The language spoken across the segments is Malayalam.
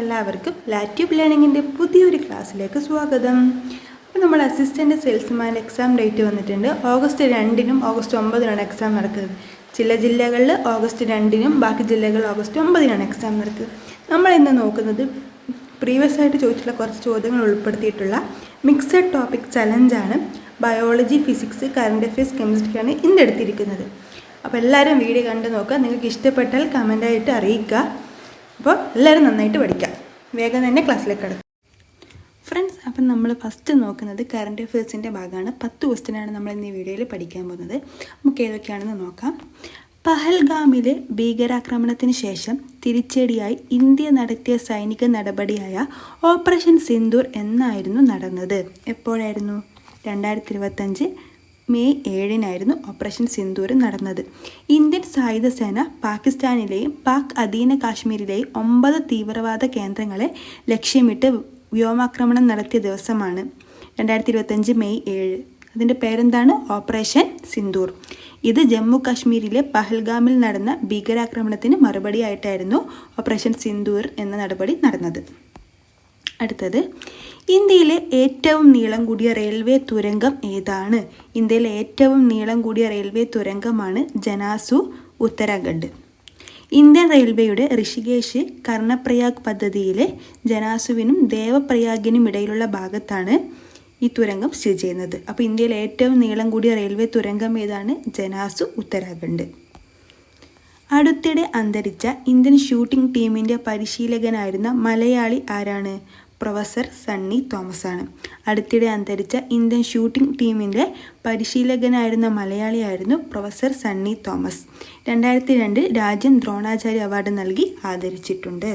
എല്ലാവർക്കും ലാറ്റ്യൂബ് ലേണിങ്ങിന്റെ പുതിയൊരു ക്ലാസ്സിലേക്ക് സ്വാഗതം. അപ്പോൾ നമ്മൾ അസിസ്റ്റന്റ് സെയിൽസ്മാൻ എക്സാം ഡേറ്റ് വന്നിട്ടുണ്ട്. ഓഗസ്റ്റ് രണ്ടിനും ഓഗസ്റ്റ് ഒമ്പതിനാണ് എക്സാം നടക്കുന്നത് ചില ജില്ലകളിൽ ഓഗസ്റ്റ് രണ്ടിനും ബാക്കി ജില്ലകളിൽ ഓഗസ്റ്റ് ഒമ്പതിനാണ് എക്സാം നടക്കുന്നത് നമ്മൾ ഇന്ന് നോക്കുന്നത് പ്രീവിയസ് ആയിട്ട് ചോദിച്ചിട്ടുള്ള കുറച്ച് ചോദ്യങ്ങൾ ഉൾപ്പെടുത്തിയിട്ടുള്ള മിക്സഡ് ടോപ്പിക് ചലഞ്ചാണ് ബയോളജി ഫിസിക്സ് കറണ്ട് അഫയേഴ്സ് കെമിസ്ട്രിയാണ് ഇന്ന് എടുത്തിരിക്കുന്നത്. അപ്പോൾ എല്ലാവരും വീഡിയോ കണ്ട് നോക്കുക. നിങ്ങൾക്ക് ഇഷ്ടപ്പെട്ടാൽ കമന്റായിട്ട് അറിയിക്കുക. അപ്പോൾ എല്ലാവരും നന്നായിട്ട് പഠിക്കാം. വേഗം തന്നെ ക്ലാസ്സിലേക്ക് കിടക്കും. ഫ്രണ്ട്സ് അപ്പം നമ്മൾ ഫസ്റ്റ് നോക്കുന്നത് കറണ്ട് അഫയേഴ്സിന്റെ ഭാഗമാണ്. പത്ത് ക്വസ്റ്റ്യനാണ് നമ്മൾ ഇന്ന് ഈ വീഡിയോയിൽ പഠിക്കാൻ പോകുന്നത്. നമുക്ക് ഏതൊക്കെയാണെന്ന് നോക്കാം. പഹൽഗാമിലെ ഭീകരാക്രമണത്തിന് ശേഷം തിരിച്ചടിയായി ഇന്ത്യ നടത്തിയ സൈനിക നടപടിയായ ഓപ്പറേഷൻ സിന്ദൂർ എന്നായിരുന്നു നടന്നത്. എപ്പോഴായിരുന്നു? രണ്ടായിരത്തി ഇരുപത്തഞ്ച് മെയ് ഏഴിനായിരുന്നു ഓപ്പറേഷൻ സിന്ദൂർ നടന്നത്. ഇന്ത്യൻ സായുധ സേന പാകിസ്ഥാനിലെയും പാക് അധീന കാശ്മീരിലെയും ഒമ്പത് തീവ്രവാദ കേന്ദ്രങ്ങളെ ലക്ഷ്യമിട്ട് വ്യോമാക്രമണം നടത്തിയ ദിവസമാണ്. രണ്ടായിരത്തി ഇരുപത്തഞ്ച് മെയ് ഏഴ്. അതിന്റെ പേരെന്താണ്? ഓപ്പറേഷൻ സിന്ദൂർ. ഇത് ജമ്മു കാശ്മീരിലെ പഹൽഗാമിൽ നടന്ന ഭീകരാക്രമണത്തിന് മറുപടിയായിട്ടായിരുന്നു ഓപ്പറേഷൻ സിന്ദൂർ എന്ന നടപടി നടന്നത്. അടുത്തത്. ഇന്ത്യയിലെ ഏറ്റവും നീളം കൂടിയ റെയിൽവേ തുരങ്കം ഏതാണ്? ഇന്ത്യയിലെ ഏറ്റവും നീളം കൂടിയ റെയിൽവേ തുരങ്കമാണ് ജനാസു ഉത്തരാഖണ്ഡ്. ഇന്ത്യൻ റെയിൽവേയുടെ ഋഷികേശ് കർണപ്രയാഗ് പദ്ധതിയിലെ ജനാസുവിനും ദേവപ്രയാഗിനും ഇടയിലുള്ള ഭാഗത്താണ് ഈ തുരങ്കം സ്ഥിതി ചെയ്യുന്നത്. അപ്പോൾ ഇന്ത്യയിലെ ഏറ്റവും നീളം കൂടിയ റെയിൽവേ തുരങ്കം ഏതാണ്? ജനാസു ഉത്തരാഖണ്ഡ്. അടുത്തിടെ അന്തരിച്ച ഇന്ത്യൻ ഷൂട്ടിംഗ് ടീമിന്റെ പരിശീലകനായിരുന്ന മലയാളി ആരാണ്? പ്രൊഫസർ സണ്ണി തോമസ് ആണ് അടുത്തിടെ അന്തരിച്ച ഇന്ത്യൻ ഷൂട്ടിംഗ് ടീമിന്റെ പരിശീലകനായിരുന്ന മലയാളിയായിരുന്നു പ്രൊഫസർ സണ്ണി തോമസ്. രണ്ടായിരത്തി രണ്ടിൽ രാജ്യം ദ്രോണാചാര്യ അവാർഡ് നൽകി ആദരിച്ചിട്ടുണ്ട്.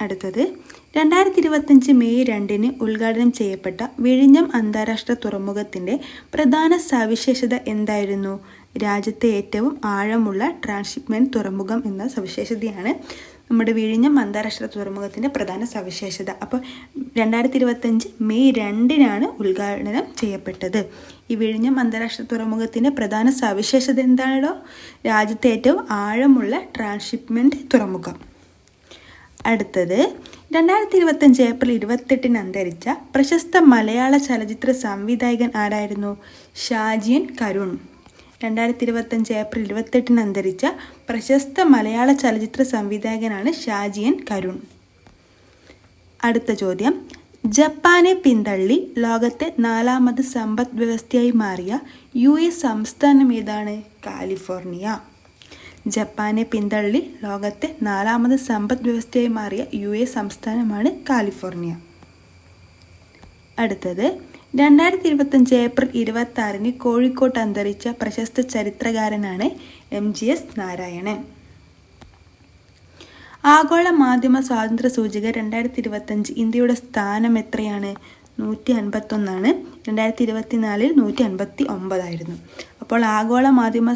അടുത്തത് രണ്ടായിരത്തി ഇരുപത്തഞ്ച് മെയ് രണ്ടിന് ഉദ്ഘാടനം ചെയ്യപ്പെട്ട വിഴിഞ്ഞം അന്താരാഷ്ട്ര തുറമുഖത്തിന്റെ പ്രധാന സവിശേഷത എന്തായിരുന്നു? രാജ്യത്തെ ഏറ്റവും ആഴമുള്ള ട്രാൻസ്ഷിപ്മെന്റ് തുറമുഖം എന്ന സവിശേഷതയാണ് നമ്മുടെ വിഴിഞ്ഞം അന്താരാഷ്ട്ര തുറമുഖത്തിന്റെ പ്രധാന സവിശേഷത. അപ്പോൾ രണ്ടായിരത്തി ഇരുപത്തഞ്ച് മെയ് രണ്ടിനാണ് ഉദ്ഘാടനം ചെയ്യപ്പെട്ടത്. ഈ വിഴിഞ്ഞം അന്താരാഷ്ട്ര തുറമുഖത്തിന്റെ പ്രധാന സവിശേഷത എന്താണല്ലോ രാജ്യത്തെ ഏറ്റവും ആഴമുള്ള ട്രാൻസ്ഷിപ്മെന്റ് തുറമുഖം. അടുത്തത് രണ്ടായിരത്തി ഇരുപത്തഞ്ച് ഏപ്രിൽ ഇരുപത്തെട്ടിന് അന്തരിച്ച പ്രശസ്ത മലയാള ചലച്ചിത്ര സംവിധായകൻ ആരായിരുന്നു? ഷാജിയൻ കരുൺ. രണ്ടായിരത്തി ഇരുപത്തഞ്ച് ഏപ്രിൽ ഇരുപത്തെട്ടിന് അന്തരിച്ച പ്രശസ്ത മലയാള ചലച്ചിത്ര സംവിധായകനാണ് ഷാജിയൻ കരുൺ. അടുത്ത ചോദ്യം. ജപ്പാനെ പിന്തള്ളി ലോകത്തെ നാലാമത് സമ്പദ് വ്യവസ്ഥയായി മാറിയ യു എസ് സംസ്ഥാനം ഏതാണ്? കാലിഫോർണിയ. ജപ്പാനെ പിന്തള്ളി ലോകത്തെ നാലാമത് സമ്പദ് വ്യവസ്ഥയായി മാറിയ യു എ സംസ്ഥാനമാണ് കാലിഫോർണിയ. അടുത്തത്. രണ്ടായിരത്തി ഇരുപത്തഞ്ച് ഏപ്രിൽ ഇരുപത്തി ആറിന് കോഴിക്കോട്ട് അന്തരിച്ച പ്രശസ്ത ചരിത്രകാരനാണ് എം ജി എസ് നാരായണൻ. ആഗോള മാധ്യമ സ്വാതന്ത്ര്യ സൂചിക രണ്ടായിരത്തി ഇരുപത്തഞ്ച് ഇന്ത്യയുടെ സ്ഥാനം എത്രയാണ്? നൂറ്റി അൻപത്തൊന്നാണ് രണ്ടായിരത്തി ഇരുപത്തിനാലിൽ നൂറ്റി അൻപത്തി ഒമ്പതായിരുന്നു അപ്പോൾ ആഗോള മാധ്യമ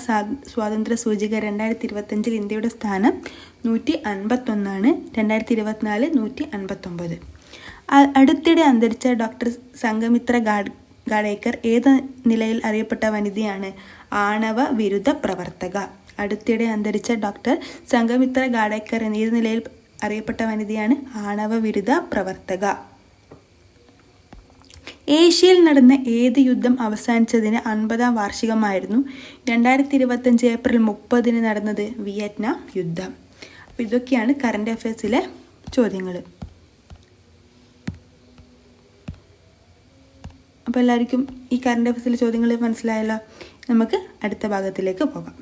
സ്വാതന്ത്ര്യ സൂചിക രണ്ടായിരത്തി ഇരുപത്തഞ്ചിൽ ഇന്ത്യയുടെ സ്ഥാനം നൂറ്റി അൻപത്തൊന്നാണ് രണ്ടായിരത്തി ഇരുപത്തിനാല് നൂറ്റി അൻപത്തൊമ്പത് അടുത്തിടെ അന്തരിച്ച ഡോക്ടർ സംഗമിത്ര ഗാഡ് ഗാഡേക്കർ ഏത് നിലയിൽ അറിയപ്പെട്ട വനിതയാണ്? ആണവ വിരുദ്ധ പ്രവർത്തക. അടുത്തിടെ അന്തരിച്ച ഡോക്ടർ സംഗമിത്ര ഗാഡേക്കർ ഏത് നിലയിൽ അറിയപ്പെട്ട വനിതയാണ്? ആണവ വിരുദ്ധ പ്രവർത്തക. ഏഷ്യയിൽ നടന്ന ഏത് യുദ്ധം അവസാനിച്ചതിന് അൻപതാം വാർഷികമായിരുന്നു? രണ്ടായിരത്തി ഇരുപത്തഞ്ച് ഏപ്രിൽ മുപ്പതിന് നടന്നത് വിയറ്റ്നാം യുദ്ധം. അപ്പോൾ ഇതൊക്കെയാണ് കറണ്ട് അഫയേഴ്സിലെ ചോദ്യങ്ങൾ അപ്പോൾ എല്ലാവർക്കും ഈ കറണ്ട് അഫയേഴ്സിലെ ചോദ്യങ്ങൾ മനസ്സിലായല്ലോ. നമുക്ക് അടുത്ത ഭാഗത്തിലേക്ക് പോകാം.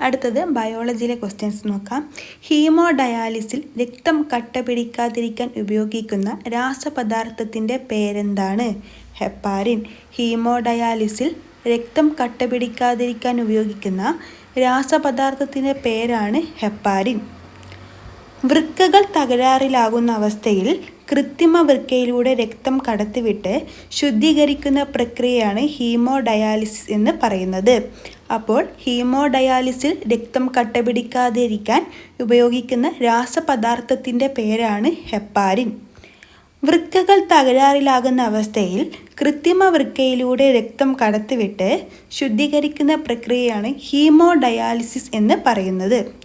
അടുത്തത് ബയോളജിയിലെ ക്വസ്റ്റ്യൻസ് നോക്കാം. ഹീമോ ഡയാലിസിൽ രക്തം കട്ട പിടിക്കാതിരിക്കാൻ ഉപയോഗിക്കുന്ന രാസപദാർത്ഥത്തിന്റെ പേരെന്താണ്? ഹെപ്പാരിൻ. ഹീമോ ഡയാലിസിൽ രക്തം കട്ട പിടിക്കാതിരിക്കാൻ ഉപയോഗിക്കുന്ന രാസപദാർത്ഥത്തിന്റെ പേരാണ് ഹെപ്പാരിൻ. വൃക്കകൾ തകരാറിലാകുന്ന അവസ്ഥയിൽ കൃത്രിമ വൃക്കയിലൂടെ രക്തം കടത്തിവിട്ട് ശുദ്ധീകരിക്കുന്ന പ്രക്രിയയാണ് ഹീമോ ഡയാലിസിസ് എന്ന് പറയുന്നത്. അപ്പോൾ ഹീമോ ഡയാലിസിൽ രക്തം കട്ടപിടിക്കാതിരിക്കാൻ ഉപയോഗിക്കുന്ന രാസപദാർത്ഥത്തിന്റെ പേരാണ് ഹെപ്പാരിൻ. വൃക്കകൾ തകരാറിലാകുന്ന അവസ്ഥയിൽ കൃത്രിമ വൃക്കയിലൂടെ രക്തം കടത്തിവിട്ട് ശുദ്ധീകരിക്കുന്ന പ്രക്രിയയാണ് ഹീമോ ഡയാലിസിസ് എന്ന് പറയുന്നത്.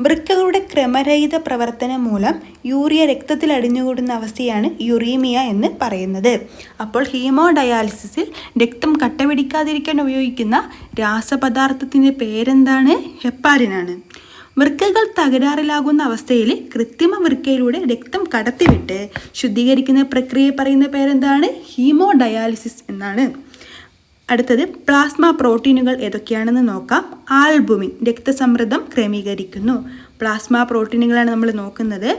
വൃക്കകളുടെ ക്രമരഹിത പ്രവർത്തനം മൂലം യൂറിയ രക്തത്തിൽ അടിഞ്ഞുകൂടുന്ന അവസ്ഥയാണ് യുറീമിയ എന്ന് പറയുന്നത്. അപ്പോൾ ഹീമോഡയാലിസിസിൽ രക്തം കട്ടപിടിക്കാതിരിക്കാൻ ഉപയോഗിക്കുന്ന രാസപദാർത്ഥത്തിന്റെ പേരെന്താണ്? ഹെപ്പാരിനാണ്. വൃക്കകൾ തകരാറിലാകുന്ന അവസ്ഥയിൽ കൃത്രിമ വൃക്കയിലൂടെ രക്തം കടത്തിവിട്ട് ശുദ്ധീകരിക്കുന്ന പ്രക്രിയയെ പറയുന്ന പേരെന്താണ്? ഹീമോഡയാലിസിസ് എന്നാണ്. അടുത്തത് പ്ലാസ്മ പ്രോട്ടീനുകൾ ഏതൊക്കെയാണെന്ന് നോക്കാം. ആൽബുമിൻ രക്തസമ്മർദ്ദം ക്രമീകരിക്കുന്നു. പ്ലാസ്മ പ്രോട്ടീനുകളാണ് നമ്മൾ നോക്കുന്നത്.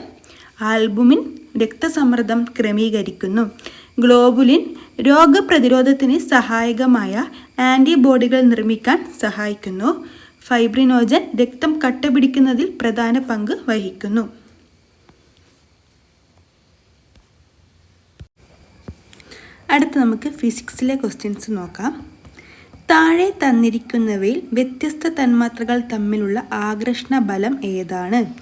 ആൽബുമിൻ രക്തസമ്മർദ്ദം ക്രമീകരിക്കുന്നു. ഗ്ലോബുലിൻ രോഗപ്രതിരോധത്തിന് സഹായകമായ ആന്റിബോഡികൾ നിർമ്മിക്കാൻ സഹായിക്കുന്നു. ഫൈബ്രിനോജൻ രക്തം കട്ടപിടിക്കുന്നതിൽ പ്രധാന പങ്ക് വഹിക്കുന്നു. അടുത്ത് നമുക്ക് ഫിസിക്സിലെ ക്വസ്റ്റ്യൻസ് നോക്കാം. താഴെ തന്നിരിക്കുന്നവയിൽ വ്യത്യസ്ത തന്മാത്രകൾ തമ്മിലുള്ള ആകർഷണ ബലം ഏതാണ്?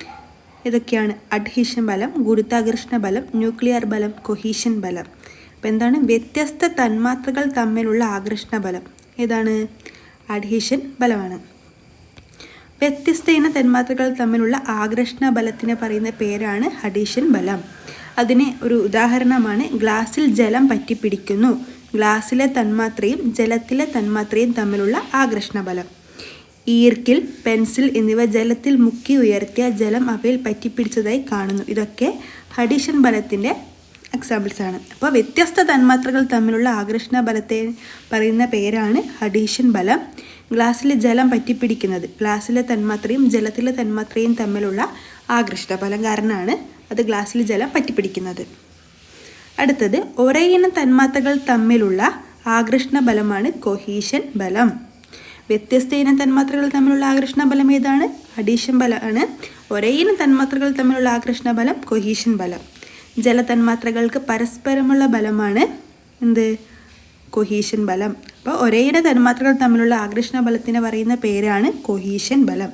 ഇതൊക്കെയാണ് അഡ്ഹീഷൻ ബലം ഗുരുത്വാകർഷണ ബലം ന്യൂക്ലിയർ ബലം കൊഹീഷൻ ബലം. അപ്പോൾ എന്താണ്? വ്യത്യസ്ത തന്മാത്രകൾ തമ്മിലുള്ള ആകർഷണ ബലം. ഏതാണ്? അഡ്ഹീഷൻ ബലമാണ്. വ്യത്യസ്ത ഇന തന്മാത്രകൾ തമ്മിലുള്ള ആകർഷണ ബലത്തിന് പറയുന്ന പേരാണ് അഡീഷൻ ബലം. അതിന് ഒരു ഉദാഹരണമാണ്. ഗ്ലാസ്സിൽ ജലം പറ്റിപ്പിടിക്കുന്നു. ഗ്ലാസ്സിലെ തന്മാത്രയും ജലത്തിലെ തന്മാത്രയും തമ്മിലുള്ള ആകർഷണ ബലം ഈർക്കിൽ പെൻസിൽ എന്നിവ ജലത്തിൽ മുക്കി ഉയർത്തിയ ജലം അവയിൽ പറ്റിപ്പിടിച്ചതായി കാണുന്നു. ഇതൊക്കെ ഹഡീഷൻ ബലത്തിന്റെ എക്സാമ്പിൾസ് ആണ്. അപ്പോൾ വ്യത്യസ്ത തന്മാത്രകൾ തമ്മിലുള്ള ആകർഷണ ബലത്തെ പറയുന്ന പേരാണ് ഹഡീഷൻ ബലം. ഗ്ലാസ്സിൽ ജലം പറ്റിപ്പിടിക്കുന്നത്. ഗ്ലാസ്സിലെ തന്മാത്രയും ജലത്തിലെ തന്മാത്രയും തമ്മിലുള്ള ആകർഷണ ഫലം കാരണമാണ് അത് ഗ്ലാസ്സിൽ ജലം പറ്റിപ്പിടിക്കുന്നത്. അടുത്തത് ഒരേ ഇനം തന്മാത്രകൾ തമ്മിലുള്ള ആകർഷണ ബലമാണ് കൊഹീഷൻ ബലം. വ്യത്യസ്ത ഇനം തന്മാത്രകൾ തമ്മിലുള്ള ആകർഷണ ബലം ഏതാണ്? അഡീഷൻ ബലമാണ്. ഒരേ ഇനം തന്മാത്രകൾ തമ്മിലുള്ള ആകർഷണ ബലം കൊഹീഷൻ ബലം. ജലതന്മാത്രകൾക്ക് പരസ്പരമുള്ള ബലമാണ് എന്ത്? കൊഹീഷൻ ബലം. അപ്പോൾ ഒരേയിട തന്മാത്രകൾ തമ്മിലുള്ള ആകർഷണ ബലത്തിന് പറയുന്ന പേരാണ് കൊഹീഷൻ ബലം.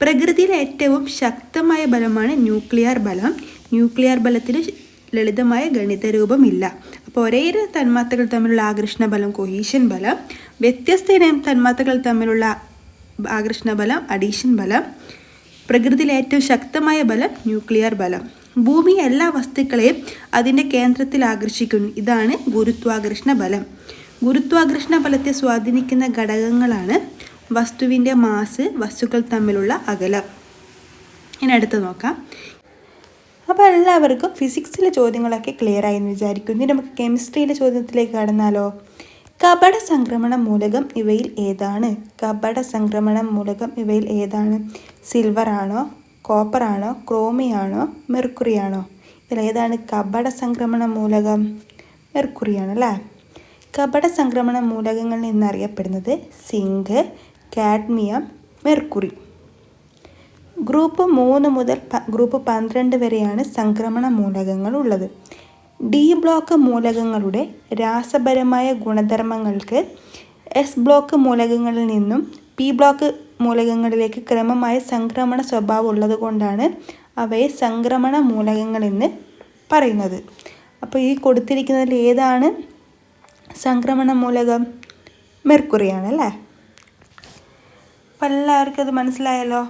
പ്രകൃതിയിലെ ഏറ്റവും ശക്തമായ ബലമാണ് ന്യൂക്ലിയർ ബലം. ന്യൂക്ലിയർ ബലത്തിന് ലളിതമായ ഗണിത രൂപമില്ല. അപ്പോൾ ഒരേ തന്മാത്രകൾ തമ്മിലുള്ള ആകർഷണ ബലം കൊഹീഷൻ ബലം. വ്യത്യസ്ത ഇനം തന്മാത്രകൾ തമ്മിലുള്ള ആകർഷണ ബലം അഡീഷൻ ബലം. പ്രകൃതിയിലെ ഏറ്റവും ശക്തമായ ബലം ന്യൂക്ലിയർ ബലം. ഭൂമി എല്ലാ വസ്തുക്കളെയും അതിന്റെ കേന്ദ്രത്തിൽ ആകർഷിക്കുന്നു. ഇതാണ് ഗുരുത്വാകർഷണ ബലം. ഗുരുത്വാകർഷണ ബലത്തെ സ്വാധീനിക്കുന്ന ഘടകങ്ങളാണ് വസ്തുവിന്റെ മാസ് വസ്തുക്കൾ തമ്മിലുള്ള അകലം. ഇനി അടുത്ത് നോക്കാം. അപ്പോൾ എല്ലാവർക്കും ഫിസിക്സിലെ ചോദ്യങ്ങളൊക്കെ ക്ലിയർ ആയി എന്ന് വിചാരിക്കുന്നു. ഇനി നമുക്ക് കെമിസ്ട്രിയിലെ ചോദ്യത്തിലേക്ക് കടന്നാലോ? കപട സംക്രമണ മൂലകം ഇവയിൽ ഏതാണ്? കപട സംക്രമണ മൂലകം ഇവയിൽ ഏതാണ്? സിൽവർ ആണോ? കോപ്പർ ആണോ? ക്രോമി ആണോ? മെർക്കുറി ആണോ? ഇതിലേതാണ് കപട സംക്രമണ മൂലകം? മെർക്കുറിയാണ് അല്ലേ കപട സംക്രമണ മൂലകങ്ങൾ എന്നറിയപ്പെടുന്നത് സിങ്ക് കാഡ്മിയം മെർക്കുറി. ഗ്രൂപ്പ് മൂന്ന് മുതൽ ഗ്രൂപ്പ് പന്ത്രണ്ട് വരെയാണ് സംക്രമണ മൂലകങ്ങൾ ഉള്ളത്. ഡി ബ്ലോക്ക് മൂലകങ്ങളുടെ രാസപരമായ ഗുണധർമ്മങ്ങൾക്ക് എസ് ബ്ലോക്ക് മൂലകങ്ങളിൽ നിന്നും പി ബ്ലോക്ക് മൂലകങ്ങളിലേക്ക് ക്രമമായ സംക്രമണ സ്വഭാവം ഉള്ളതുകൊണ്ടാണ് അവയെ സംക്രമണ മൂലകങ്ങളെന്ന് പറയുന്നത്. അപ്പോൾ ഈ കൊടുത്തിരിക്കുന്നതിൽ ഏതാണ് സംക്രമണ മൂലകം മെർക്കുറിയാണ് അല്ലേ അപ്പം എല്ലാവർക്കും അത് മനസ്സിലായല്ലോ.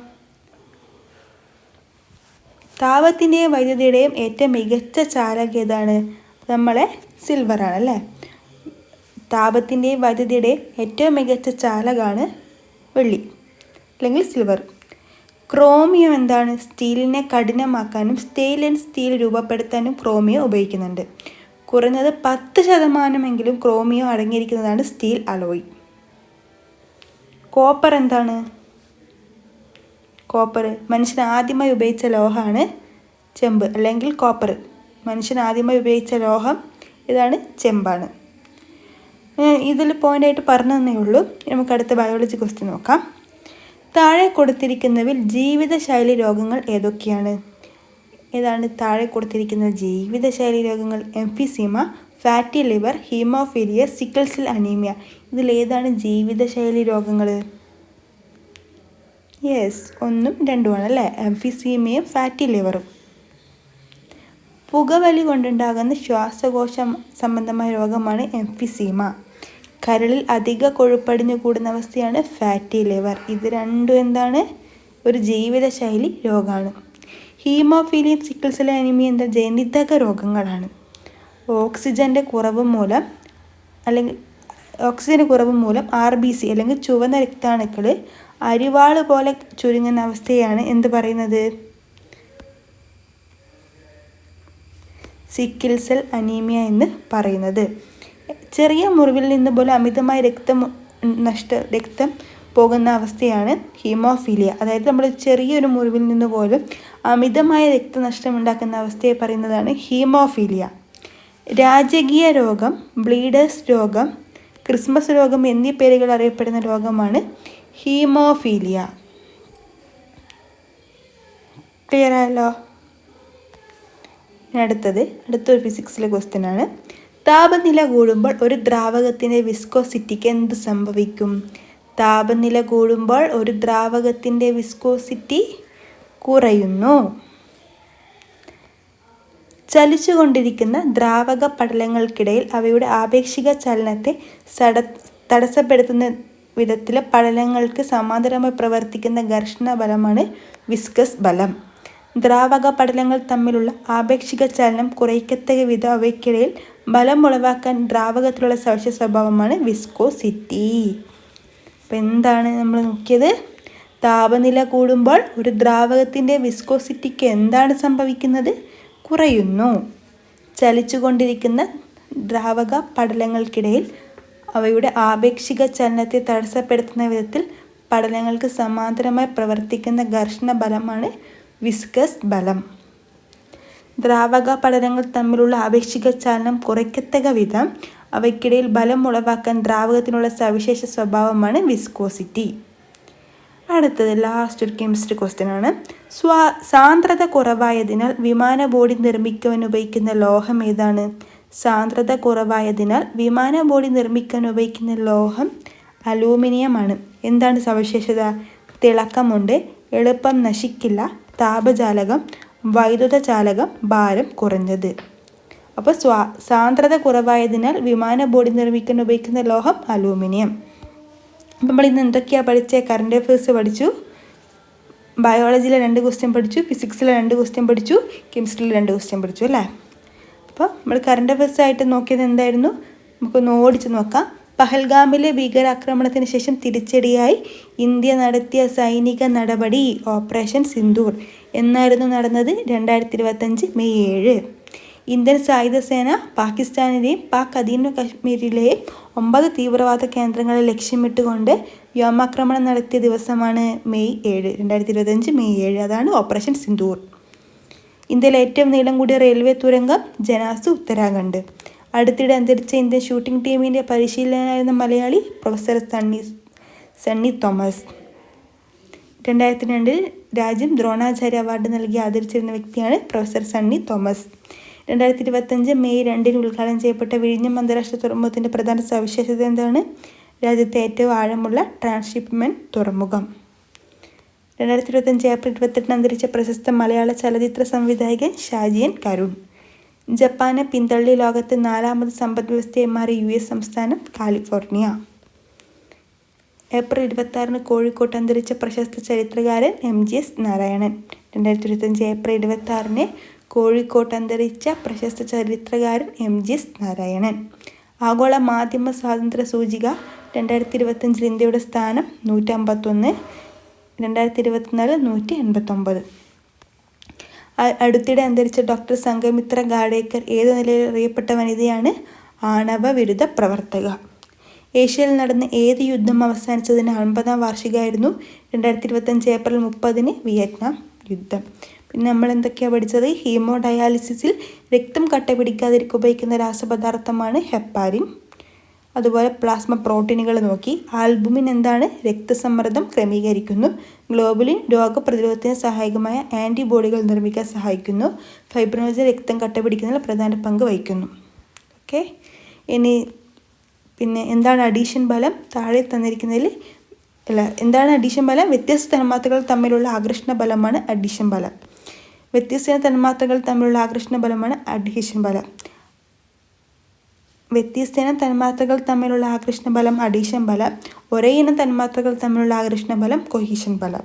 താപത്തിന്റെയും വൈദ്യുതിയുടെയും ഏറ്റവും മികച്ച ചാലക ഏതാണ്? നമ്മളെ സിൽവറാണ് അല്ലേ താപത്തിന്റെയും വൈദ്യുതിയുടെയും ഏറ്റവും മികച്ച ചാലകമാണ് വെള്ളി അല്ലെങ്കിൽ സിൽവർ. ക്രോമിയം എന്താണ്? സ്റ്റീലിനെ കഠിനമാക്കാനും സ്റ്റെയിൻ സ്റ്റീൽ രൂപപ്പെടുത്താനും ക്രോമിയം ഉപയോഗിക്കുന്നുണ്ട്. കുറഞ്ഞത് പത്ത് ശതമാനമെങ്കിലും ക്രോമിയം അടങ്ങിയിരിക്കുന്നതാണ് സ്റ്റീൽ അലോയ്. കോപ്പർ എന്താണ്? കോപ്പർ. മനുഷ്യൻ ആദ്യമായി ഉപയോഗിച്ച ലോഹമാണ് ചെമ്പ് അല്ലെങ്കിൽ കോപ്പർ. മനുഷ്യൻ ആദ്യമായി ഉപയോഗിച്ച ലോഹം ഇതാണ് ചെമ്പാണ്. ഇതിൽ പോയിന്റായിട്ട് പറഞ്ഞു തന്നേ ഉള്ളൂ. നമുക്ക് അടുത്ത ബയോളജി ക്വസ്റ്റ്യൻ നോക്കാം. താഴെ കൊടുത്തിരിക്കുന്നവിൽ ജീവിതശൈലി രോഗങ്ങൾ ഏതൊക്കെയാണ്? ഏതാണ് താഴെ കൊടുത്തിരിക്കുന്ന ജീവിതശൈലി രോഗങ്ങൾ? Emphysema fatty liver haemophilia സിക്കിൾസിൽ anaemia. ഇതിലേതാണ് ജീവിതശൈലി രോഗങ്ങൾ? യെസ് ഒന്നും രണ്ടുമാണ് അല്ലേ? എംഫിസീമയും ഫാറ്റി ലിവറും. പുകവലി കൊണ്ടുണ്ടാകുന്ന ശ്വാസകോശ സംബന്ധമായ രോഗമാണ് എംഫിസീമ. കരളിൽ അധിക കൊഴുപ്പടിഞ്ഞു കൂടുന്ന അവസ്ഥയാണ് ഫാറ്റി ലിവർ. ഇത് രണ്ടും എന്താണ്? ഒരു ജീവിതശൈലി രോഗമാണ്. ഹീമോഫീലിയം സിക്കിൾസിലെ അനിമിയ എന്ന ജനിതക രോഗങ്ങളാണ്. ഓക്സിജന്റെ കുറവ് മൂലം അല്ലെങ്കിൽ ഓക്സിജന്റെ കുറവ് മൂലം ആർ ബി സി അല്ലെങ്കിൽ ചുവന്ന രക്താണുക്കൾ അരിവാൾ പോലെ ചുരുങ്ങുന്ന അവസ്ഥയാണ് എന്ത് പറയുന്നത്? സിക്കിൾ സെൽ അനീമിയ എന്ന് പറയുന്നത്. ചെറിയ മുറിവിൽ നിന്ന് പോലെ അമിതമായ രക്തം നഷ്ട രക്തം പോകുന്ന അവസ്ഥയാണ് ഹീമോഫീലിയ. അതായത് നമ്മൾ ചെറിയൊരു മുറിവിൽ നിന്ന് പോലും അമിതമായ രക്തനഷ്ടം ഉണ്ടാക്കുന്ന അവസ്ഥയെ പറയുന്നതാണ് ഹീമോഫീലിയ. രാജകീയ രോഗം ബ്ലീഡേഴ്സ് രോഗം ക്രിസ്മസ് രോഗം എന്നീ പേരുകൾ അറിയപ്പെടുന്ന രോഗമാണ് ഹീമോഫീലിയ. ക്ലിയർ ആയല്ലോ? അടുത്തത് അടുത്തൊരു ഫിസിക്സിലെ ക്വസ്റ്റ്യൻ ആണ്. താപനില കൂടുമ്പോൾ ഒരു ദ്രാവകത്തിന്റെ വിസ്കോസിറ്റിക്ക് എന്ത് സംഭവിക്കും? താപനില കൂടുമ്പോൾ ഒരു ദ്രാവകത്തിന്റെ വിസ്കോസിറ്റി കുറയുന്നു. ചലിച്ചുകൊണ്ടിരിക്കുന്ന ദ്രാവക പടലങ്ങൾക്കിടയിൽ അവയുടെ ആപേക്ഷിക ചലനത്തെ സട തടസ്സപ്പെടുത്തുന്ന വിധത്തിലെ പടലങ്ങൾക്ക് സമാന്തരമായി പ്രവർത്തിക്കുന്ന ഘർഷണ ബലമാണ് വിസ്കസ് ബലം. ദ്രാവക പടലങ്ങൾ തമ്മിലുള്ള ആപേക്ഷിക ചലനം കുറയ്ക്കത്തക വിധം അവയ്ക്കിടയിൽ ബലം ഉളവാക്കാൻ ദ്രാവകത്തിലുള്ള സവിശേഷ സ്വഭാവമാണ് വിസ്കോസിറ്റി. അപ്പം എന്താണ് നമ്മൾ നോക്കിയത്? താപനില കൂടുമ്പോൾ ഒരു ദ്രാവകത്തിന്റെ വിസ്കോസിറ്റിക്ക് എന്താണ് സംഭവിക്കുന്നത്? കുറയുന്നു. ചലിച്ചുകൊണ്ടിരിക്കുന്ന ദ്രാവക പടലങ്ങൾക്കിടയിൽ അവയുടെ ആപേക്ഷിക ചലനത്തെ തടസ്സപ്പെടുത്തുന്ന വിധത്തിൽ പടലങ്ങൾക്ക് സമാന്തരമായി പ്രവർത്തിക്കുന്ന ഘർഷണ ബലമാണ് വിസ്കസ് ബലം. ദ്രാവക പടലങ്ങൾ തമ്മിലുള്ള ആപേക്ഷിക ചലനം കുറയ്ക്കത്തക വിധം അവയ്ക്കിടയിൽ ബലം ഉളവാക്കാൻ ദ്രാവകത്തിനുള്ള സവിശേഷ സ്വഭാവമാണ് വിസ്കോസിറ്റി. അടുത്തത് ലാസ്റ്റ് ഒരു കെമിസ്ട്രി ക്വസ്റ്റ്യൻ ആണ്. സ്വാ സാന്ദ്രത കുറവായതിനാൽ വിമാന ബോഡി നിർമ്മിക്കുവാൻ ഉപയോഗിക്കുന്ന ലോഹം ഏതാണ്? സാന്ദ്രത കുറവായതിനാൽ വിമാന ബോഡി നിർമ്മിക്കാൻ ഉപയോഗിക്കുന്ന ലോഹം അലൂമിനിയമാണ് എന്താണ് സവിശേഷത? തിളക്കമുണ്ട് എളുപ്പം നശിക്കില്ല താപചാലകം വൈദ്യുത ചാലകം ഭാരം കുറഞ്ഞത്. അപ്പോൾ സ്വാ സാന്ദ്രത കുറവായതിനാൽ വിമാന ബോഡി നിർമ്മിക്കാൻ ഉപയോഗിക്കുന്ന ലോഹം അലൂമിനിയം. നമ്മൾ ഇന്ന് എന്തൊക്കെയാണ് പഠിച്ചത് കറണ്ട് അഫയേഴ്സ് പഠിച്ചു ബയോളജിയിലെ രണ്ട് ക്വസ്റ്റ്യൻ പഠിച്ചു. ഫിസിക്സിലെ രണ്ട് ക്വസ്റ്റ്യൻ പഠിച്ചു. കെമിസ്ട്രിയിലെ രണ്ട് ക്വസ്റ്റ്യൻ പഠിച്ചു അല്ലേ? അപ്പോൾ നമ്മൾ കറണ്ട് അഫയേഴ്സ് ആയിട്ട് നോക്കിയത് എന്തായിരുന്നു? നമുക്കൊന്ന് ഓടിച്ച് നോക്കാം. പഹൽഗാമിലെ ഭീകരാക്രമണത്തിന് ശേഷം തിരിച്ചടിയായി ഇന്ത്യ നടത്തിയ സൈനിക നടപടി ഓപ്പറേഷൻ സിന്ദൂർ. എന്നായിരുന്നു നടന്നത്? രണ്ടായിരത്തി ഇരുപത്തഞ്ച് മെയ് ഏഴ്. ഇന്ത്യൻ സായുധ സേന പാകിസ്ഥാനിലെയും പാക് അധീന കശ്മീരിലെയും ഒമ്പത് തീവ്രവാദ കേന്ദ്രങ്ങളെ ലക്ഷ്യമിട്ടുകൊണ്ട് വ്യോമാക്രമണം നടത്തിയ ദിവസമാണ് മെയ് ഏഴ് രണ്ടായിരത്തി ഇരുപത്തഞ്ച് മെയ് ഏഴ്. അതാണ് ഓപ്പറേഷൻ സിന്ദൂർ. ഇന്ത്യയിലെ ഏറ്റവും നീളം കൂടിയ റെയിൽവേ തുരങ്കം ജനാസു ഉത്തരാഖണ്ഡ്. അടുത്തിടെ അന്തരിച്ച ഇന്ത്യൻ ഷൂട്ടിംഗ് ടീമിന്റെ പരിശീലകനായിരുന്ന മലയാളി പ്രൊഫസർ സണ്ണി സണ്ണി തോമസ്. രണ്ടായിരത്തി രണ്ടിൽ രാജ്യം ദ്രോണാചാര്യ അവാർഡ് നൽകി ആദരിച്ചിരുന്ന വ്യക്തിയാണ് പ്രൊഫസർ സണ്ണി തോമസ്. രണ്ടായിരത്തി ഇരുപത്തഞ്ച് മെയ് രണ്ടിന് ഉദ്ഘാടനം ചെയ്യപ്പെട്ട വിഴിഞ്ഞം അന്താരാഷ്ട്ര തുറമുഖത്തിന്റെ പ്രധാന സവിശേഷത എന്താണ്? രാജ്യത്തെ ഏറ്റവും ആഴമുള്ള ട്രാൻസ്ഷിപ്മെന്റ് തുറമുഖം. രണ്ടായിരത്തി ഇരുപത്തഞ്ച് ഏപ്രിൽ ഇരുപത്തെട്ടിന് അന്തരിച്ച പ്രശസ്ത മലയാള ചലച്ചിത്ര സംവിധായകൻ ഷാജിയൻ കരുൺ. ജപ്പാനെ പിന്തള്ളി ലോകത്ത് നാലാമത് സമ്പദ് വ്യവസ്ഥയായി മാറിയ യു എസ് സംസ്ഥാനം കാലിഫോർണിയ. ഏപ്രിൽ ഇരുപത്തി കോഴിക്കോട്ട് അന്തരിച്ച പ്രശസ്ത ചരിത്രകാരൻ എം ജി എസ് നാരായണൻ. രണ്ടായിരത്തി ഇരുപത്തഞ്ച് ഏപ്രിൽ ഇരുപത്തി ആറിന് കോഴിക്കോട്ട് അന്തരിച്ച പ്രശസ്ത ചരിത്രകാരൻ എം ജി എസ് നാരായണൻ. ആഗോള മാധ്യമ സ്വാതന്ത്ര്യ സൂചിക രണ്ടായിരത്തി ഇരുപത്തഞ്ചിൽ ഇന്ത്യയുടെ സ്ഥാനം നൂറ്റമ്പത്തൊന്ന് രണ്ടായിരത്തി ഇരുപത്തിനാല് നൂറ്റി എൺപത്തൊമ്പത്. അടുത്തിടെ അന്തരിച്ച ഡോക്ടർ സംഘമിത്ര ഗാഡേക്കർ ഏത് നിലയിൽ അറിയപ്പെട്ട വനിതയാണ് ആണവ വിരുദ്ധ പ്രവർത്തക. ഏഷ്യയിൽ നടന്ന ഏത് യുദ്ധം അവസാനിച്ചതിന് അൻപതാം വാർഷികമായിരുന്നു രണ്ടായിരത്തി ഇരുപത്തഞ്ച് ഏപ്രിൽ മുപ്പതിന് വിയറ്റ്നാം യുദ്ധം. പിന്നെ നമ്മൾ എന്തൊക്കെയാണ് പഠിച്ചത്? ഹീമോ ഡയാലിസിസിൽ രക്തം കട്ട പിടിക്കാതിരിക്കുക ഉപയോഗിക്കുന്ന രാസപദാർത്ഥമാണ് ഹെപ്പാരിൻ. അതുപോലെ പ്ലാസ്മ പ്രോട്ടീനുകൾ നോക്കി. ആൽബുമിൻ എന്താണ്? രക്തസമ്മർദ്ദം ക്രമീകരിക്കുന്നു. ഗ്ലോബുലിൻ രോഗപ്രതിരോധത്തിന് സഹായകമായ ആന്റിബോഡികൾ നിർമ്മിക്കാൻ സഹായിക്കുന്നു. ഫൈബ്രോജൻ രക്തം കട്ടപിടിക്കുന്നതിൽ പ്രധാന പങ്ക് വഹിക്കുന്നു. ഓക്കെ. ഇനി പിന്നെ എന്താണ് അഡീഷൻ ബലം താഴെ തന്നിരിക്കുന്നതിൽ അല്ല എന്താണ് അഡീഷൻ ബലം വ്യത്യസ്ത തന്മാത്രകൾ തമ്മിലുള്ള ആകർഷണ ബലമാണ് അഡീഷൻ ബലം വ്യത്യസ്ത തന്മാത്രകൾ തമ്മിലുള്ള ആകർഷണ ബലമാണ് അഡ്ഹീഷൻ ബലം. വ്യത്യസ്ത തന്മാത്രകൾ തമ്മിലുള്ള ആകർഷണ ബലം അഡീഷൻ ബലം. ഒരേ ഇനം തന്മാത്രകൾ തമ്മിലുള്ള ആകർഷണ ബലം കൊഹീഷൻ ബലം.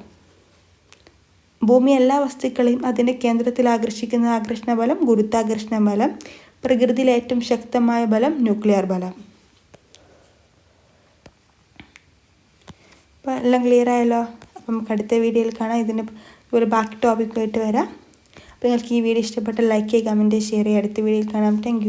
ഭൂമി എല്ലാ വസ്തുക്കളെയും അതിന്റെ കേന്ദ്രത്തിൽ ആകർഷിക്കുന്ന ആകർഷണ ബലം ഗുരുത്വാകർഷണ ബലം. പ്രകൃതിയിലെ ഏറ്റവും ശക്തമായ ബലം ന്യൂക്ലിയർ ബലം. അപ്പോൾ എല്ലാം ക്ലിയർ ആയല്ലോ? അപ്പം നമുക്ക് അടുത്ത വീഡിയോയിൽ കാണാം. ഇതിന് ഒരു ബാക്കി ടോപ്പിക്കുമായിട്ട് വരാം. അപ്പോൾ നിങ്ങൾക്ക് ഈ വീഡിയോ ഇഷ്ടപ്പെട്ട ലൈക്ക് ചെയ്യുക കമന്റ് ഷെയർ ചെയ്യുക. അടുത്ത വീഡിയോയിൽ കാണാം. താങ്ക്